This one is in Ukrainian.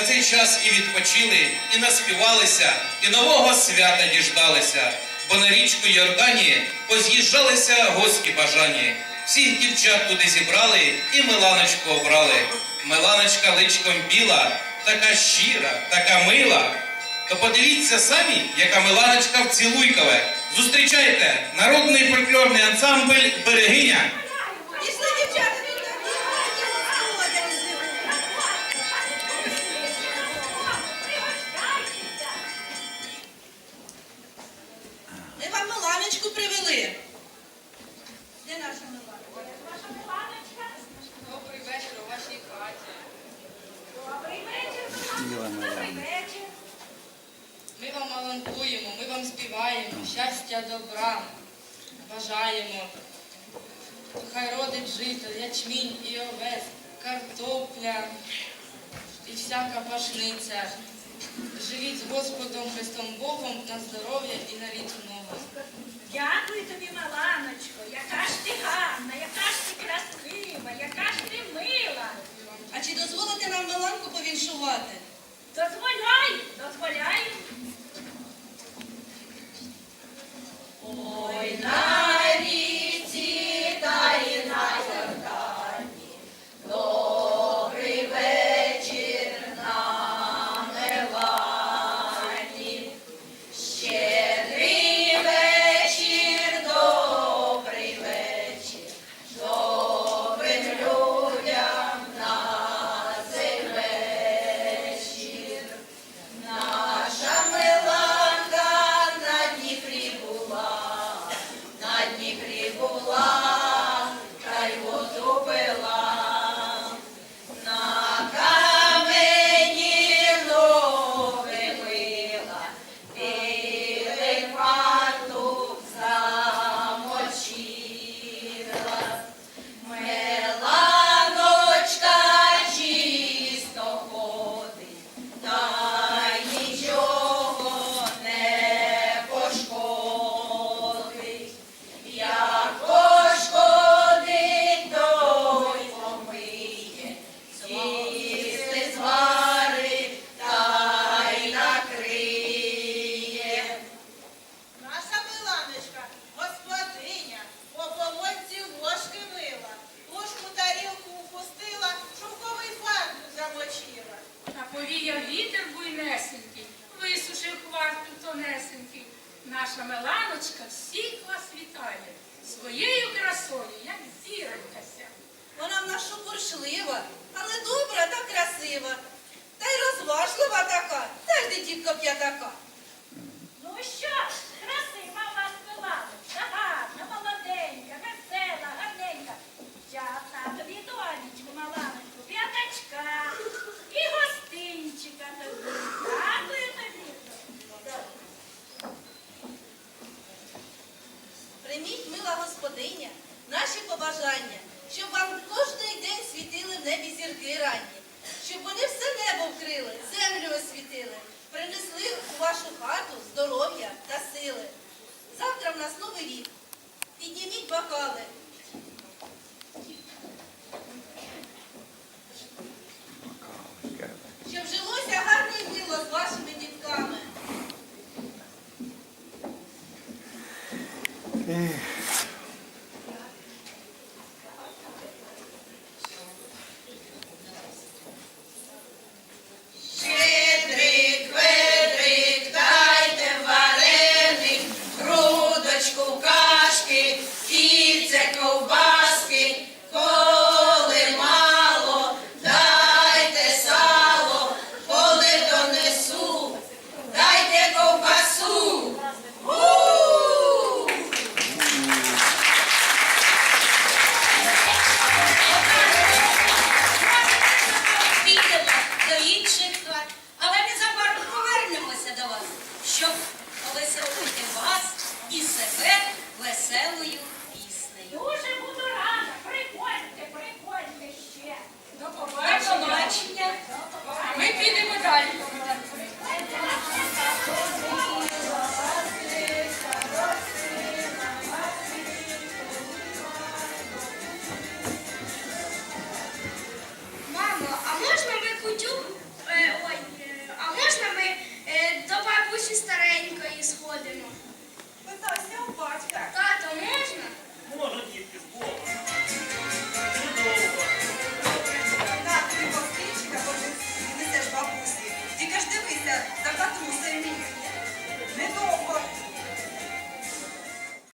на цей час і відпочили, і наспівалися, і нового свята діждалися, бо на річку Йордані поз'їжджалися гості бажані. Всіх дівчат туди зібрали і Миланочку обрали. Миланочка личком біла, така щира, така мила. То подивіться самі, яка Миланочка в цілуйкове. Зустрічайте народний фольклорний ансамбль Берегиня. бажаємо щастя, добра, бажаємо. Хай родить житель, ячмінь і овець, картопля і всяка пашниця. Живіть з Господом Христом Богом на здоров'я і на річ. Дякую тобі, Маланочко, яка ж ти гарна, яка ж. Повіяв вітер буйнесенький, висушив хварту тонесенький. Наша меланочка всіх вас вітає. Своєю прийміть, мила господиня, наші побажання, щоб вам кожний день світили в небі зірки ранні, щоб вони все небо вкрили, землю освітили. 哎。